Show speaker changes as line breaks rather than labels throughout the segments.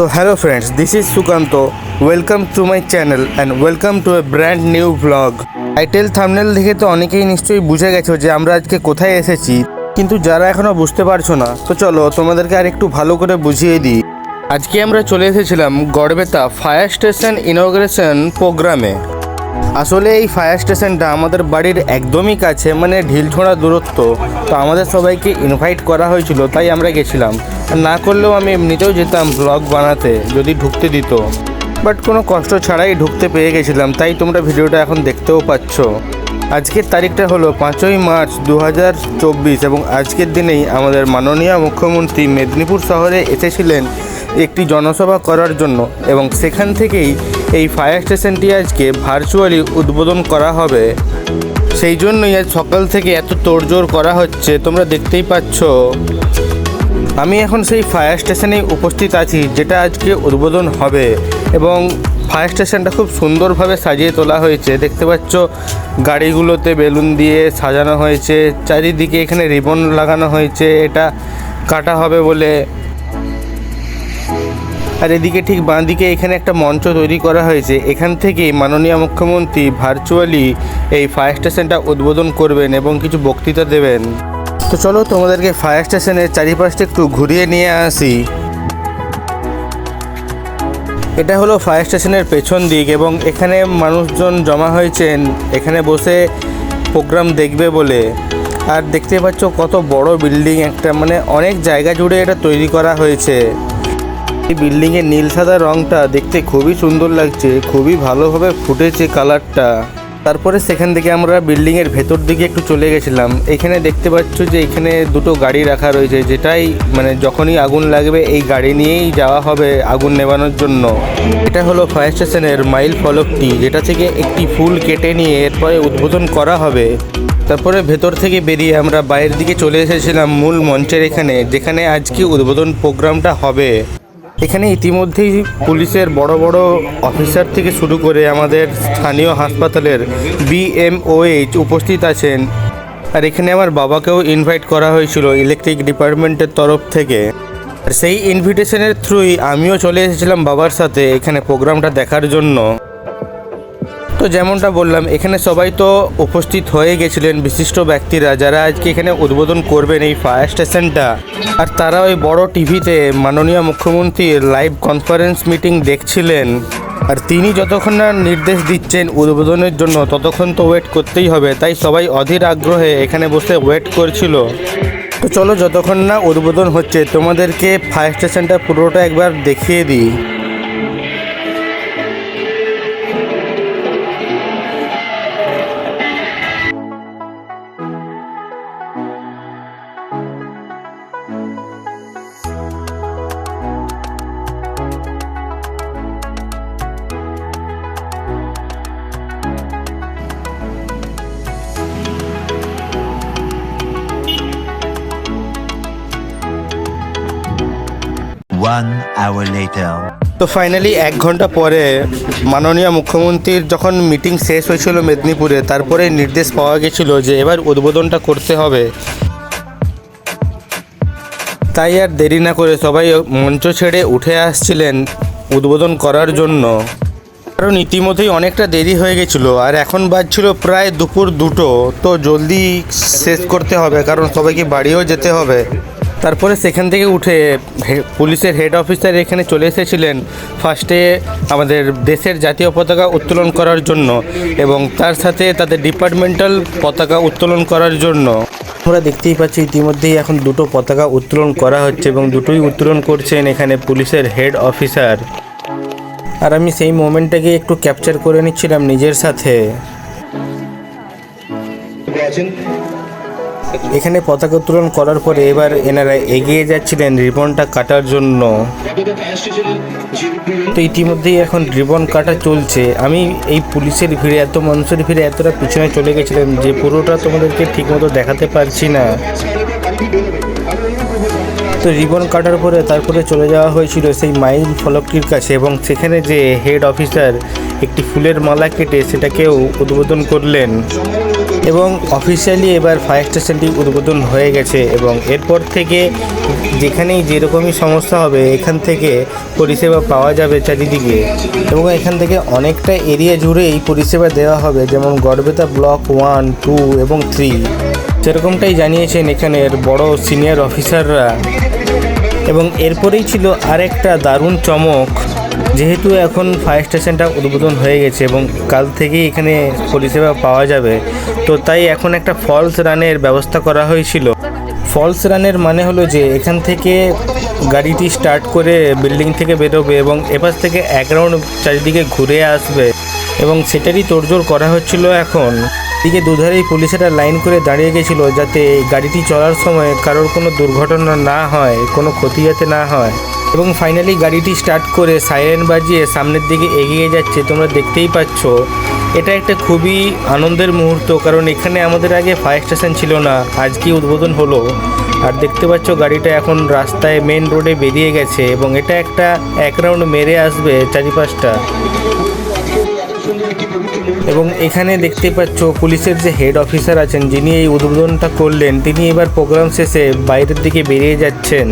তো hello friends this is Sukanta welcome to my channel and welcome to a brand new blog title thumbnail দেখে তো অনেকেই নিশ্চয়ই বুঝে গেছো যে আমরা আজকে কোথায় এসেছি, কিন্তু যারা এখনও বুঝতে পারছ না, তো চলো তোমাদেরকে আর একটু ভালো করে বুঝিয়ে দিই। আজকে আমরা চলে এসেছিলাম গড়বেতা ফায়ার স্টেশন ইনগ্রেশন প্রোগ্রামে আসলে এই ফায়ার স্টেশনটা আমাদের বাড়ির একদমই কাছে মানে ঢিলছোড়া দূরত্ব। তো আমাদের সবাইকে ইনভাইট করা হয়েছিল, তাই আমরা গেছিলাম। না করলেও আমি এমনিতেও যেতাম ব্লগ বানাতে, যদি ঢুকতে দিত। বাট কোনো কষ্ট ছাড়াই ঢুকতে পেয়ে গেছিলাম, তাই তোমরা ভিডিওটা এখন দেখতেও পাচ্ছ। আজকের তারিখটা হলো পাঁচই মার্চ দু হাজার চব্বিশ এবং আজকের দিনেই আমাদের মাননীয় মুখ্যমন্ত্রী মেদিনীপুর শহরে এসেছিলেন একটি জনসভা করার জন্য এবং সেখান থেকেই এই ফায়ার স্টেশনটি আজকে ভার্চুয়ালি উদ্বোধন করা হবে। সেই জন্যই আজ সকাল থেকে এত তোড়জোড় করা হচ্ছে, তোমরা দেখতেই পাচ্ছ। আমি এখন সেই ফায়ার স্টেশনেই উপস্থিত আছি, যেটা আজকে উদ্বোধন হবে এবং ফায়ার স্টেশনটা খুব সুন্দরভাবে সাজিয়ে তোলা হয়েছে। দেখতে পাচ্ছ, গাড়িগুলোতে বেলুন দিয়ে সাজানো হয়েছে, চারিদিকে এখানে রিবন লাগানো হয়েছে, এটা কাটা হবে বলে আর এদিকে ঠিক বাঁ দিকে এখানে একটা মঞ্চ তৈরি করা হয়েছে। এখান থেকেই মাননীয় মুখ্যমন্ত্রী ভার্চুয়ালি এই ফায়ার স্টেশনটা উদ্বোধন করবেন এবং কিছু বক্তৃতা দেবেন। তো চলো তোমাদেরকে ফায়ার স্টেশনের চারিপাশটা একটু ঘুরিয়ে নিয়ে আসি। এটা হলো ফায়ার স্টেশনের পেছন দিক এবং এখানে মানুষজন জমা হয়েছেন। এখানে বসে প্রোগ্রাম দেখবে বলে। আর দেখতে পাচ্ছ কত বড় বিল্ডিং একটা মানে অনেক জায়গা জুড়ে এটা তৈরি করা হয়েছে। এই বিল্ডিংয়ের নীল সাদা রংটা দেখতে খুবই সুন্দর লাগছে, খুবই ভালোভাবে ফুটেছে কালারটা তারপরে সেখান থেকে আমরা বিল্ডিংয়ের ভেতর দিকে একটু চলে গেছিলাম। এখানে দেখতে পাচ্ছ যে এখানে দুটো গাড়ি রাখা রয়েছে, যেটাই মানে যখনই আগুন লাগবে, এই গাড়ি নিয়েই যাওয়া হবে আগুন নেভানোর জন্য। এটা হলো ফায়ার স্টেশনের মাইল ফলকটি, যেটা থেকে একটি ফুল কেটে নিয়ে এরপরে উদ্বোধন করা হবে। তারপরে ভেতর থেকে বেরিয়ে আমরা বাইরের দিকে চলে এসেছিলাম মূল মঞ্চের এখানে, যেখানে আজকে উদ্বোধন প্রোগ্রামটা হবে। এখানে ইতিমধ্যেই পুলিশের বড় বড় অফিসার থেকে শুরু করে আমাদের স্থানীয় হাসপাতালের বিএমওএইচ উপস্থিত আছেন। আর এখানে আমার বাবাকেও ইনভাইট করা হয়েছিল ইলেকট্রিক ডিপার্টমেন্টের তরফ থেকে। আর সেই ইনভিটেশনের থ্রুই আমিও চলে এসেছিলাম বাবার সাথে এখানে প্রোগ্রামটা দেখার জন্য। তো যেমনটা বললাম, এখানে সবাই তো উপস্থিত হয়ে গেছিলেন, বিশিষ্ট ব্যক্তিরা যারা আজকে এখানে উদ্বোধন করবেন এই ফায়ার স্টেশনটা। আর তারা ওই বড় টিভিতে মাননীয় মুখ্যমন্ত্রীর লাইভ কনফারেন্স মিটিং দেখছিলেন। আর তিনি যতক্ষণ না নির্দেশ দিচ্ছেন উদ্বোধনের জন্য, ততক্ষণ তো ওয়েট করতেই হবে। তাই সবাই অধীর আগ্রহে এখানে বসে ওয়েট করছিল। তো চলো, যতক্ষণ না উদ্বোধন হচ্ছে, তোমাদেরকে ফায়ার স্টেশনটা পুরোটা একবার দেখিয়ে দিই। তো ফাইনালি এক ঘণ্টা পরে মাননীয় মুখ্যমন্ত্রীর যখন মিটিং শেষ হয়েছিল মেদিনীপুরে, তারপরে নির্দেশ পাওয়া গেছিল যে এবার উদ্বোধনটা করতে হবে। তাই আর দেরি না করে সবাই মঞ্চ ছেড়ে উঠে আসছিলেন উদ্বোধন করার জন্য। কারণ ইতিমধ্যেই অনেকটা দেরি হয়ে গেছিল, আর এখন বাজছিল প্রায় দুপুর দুটো, তো জলদি শেষ করতে হবে, কারণ সবাইকে বাড়িও যেতে হবে। তারপরে সেখান থেকে উঠে পুলিশের হেড অফিসার এখানে চলে এসেছিলেন ফার্স্টে আমাদের দেশের জাতীয় পতাকা উত্তোলন করার জন্য এবং তার সাথে তাদের ডিপার্টমেন্টাল পতাকা উত্তোলন করার জন্য। আমরা দেখতেই পাচ্ছি ইতিমধ্যেই এখন দুটো পতাকা উত্তোলন করা হচ্ছে এবং দুটোই উত্তোলন করছেন এখানে পুলিশের হেড অফিসার আর আমি সেই মোমেন্টটাকে একটু ক্যাপচার করে নিচ্ছিলাম নিজের সাথে। এখানে পতাকা উত্তোলন করার পরে এবার এনারা এগিয়ে যাচ্ছিলেন রিবনটা কাটার জন্য। তো ইতিমধ্যেই এখন রিবন কাটা চলছে। আমি এই পুলিশের ভিড়ে, এত মানুষের ভিড়ে এতটা পিছনে চলে গেছিলাম যে পুরোটা তোমাদেরকে ঠিকমতো দেখাতে পারছি না। তো রিবন কাটার পরে তারপরে চলে যাওয়া হয়েছিল সেই মাইল ফলকটির কাছে এবং সেখানে যে হেড অফিসার একটি ফুলের মালা কেটে সেটাকেও উদ্বোধন করলেন। এবং অফিসিয়ালি এবার ফায়ার স্টেশনটি উদ্বোধন হয়ে গেছে এবং এরপর থেকে যেখানেই যেরকমই সমস্যা হবে, এখান থেকে পরিষেবা পাওয়া যাবে চারিদিকে এবং এখান থেকে অনেকটা এরিয়া জুড়ে এই পরিষেবা দেওয়া হবে, যেমন গড়বেতা ব্লক ওয়ান টু এবং থ্রি সেরকমটাই জানিয়েছেন এখানের বড় সিনিয়র অফিসাররা এবং এরপরেই ছিল আরেকটা দারুণ চমক যেহেতু এখন ফায়ার স্টেশনটা উদ্বোধন হয়ে গেছে এবং কাল থেকেই এখানে পরিষেবা পাওয়া যাবে, তো তাই এখন একটা ফলস রানের ব্যবস্থা করা হয়েছিল। ফলস রানের মানে হলো যে এখান থেকে গাড়িটি স্টার্ট করে বিল্ডিং থেকে বেরোবে এবং এপাশ থেকে এক রাউন্ড চারিদিকে ঘুরে আসবে এবং সেটারই তোড়জোড় করা হচ্ছিল এখন। দিকে দুধারেই পুলিশেরা লাইন করে দাঁড়িয়ে গেছিল যাতে গাড়িটি চলার সময় কারোর কোনো দুর্ঘটনা না হয়, কোনো ক্ষতি যাতে না হয়। এবং ফাইনালি গাড়িটি স্টার্ট করে সাইরেন বাজিয়ে সামনের দিকে এগিয়ে যাচ্ছে, তোমরা দেখতেই পাচ্ছ। এটা একটা খুবই আনন্দের মুহূর্ত, কারণ এখানে আমাদের আগে ফায়ার স্টেশন ছিল না। আজকে উদ্বোধন হলো? আর দেখতে পাচ্ছ গাড়িটা এখন রাস্তায় মেন রোডে বেরিয়ে গেছে এবং এটা একটা এক রাউন্ড মেরে আসবে চারিপাশটা। এবং এখানে দেখতে পাচ্ছ পুলিশের যে হেড অফিসার আছেন, যিনি এই উদ্বোধনটা করলেন, তিনি এবার প্রোগ্রাম শেষে বাইরের দিকে বেরিয়ে যাচ্ছেন।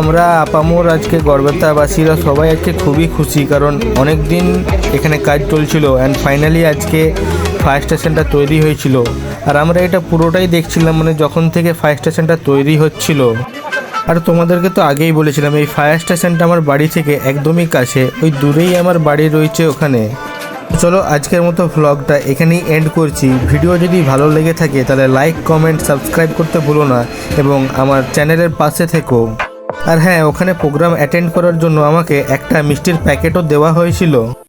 আমরা আপামোর আজকে গড়বেতাবাসীরা সবাই আজকে খুবই খুশি, কারণ অনেক দিন এখানে কাজ চলছিল অ্যান্ড ফাইনালি আজকে ফায়ার স্টেশনটা তৈরি হয়েছিল। আর আমরা এটা পুরোটাই দেখছিলাম মানে যখন থেকে ফায়ার স্টেশনটা তৈরি হচ্ছিল। আর তোমাদেরকে তো আগেই বলেছিলাম, এই ফায়ার স্টেশনটা আমার বাড়ি থেকে একদমই কাছে, ওই দূরেই আমার বাড়ি রয়েছে ওখানে। চলো আজকের মতো ভ্লগটা এখানেই এন্ড করছি। ভিডিও যদি ভালো লেগে থাকে তাহলে লাইক কমেন্ট সাবস্ক্রাইব করতে ভুলো না, এবং আমার চ্যানেলের পাশে থেকো। আর হ্যাঁ ওখানে প্রোগ্রাম অ্যাটেন্ড করার জন্য আমাকে একটা মিষ্টির প্যাকেটও দেওয়া হয়েছিল।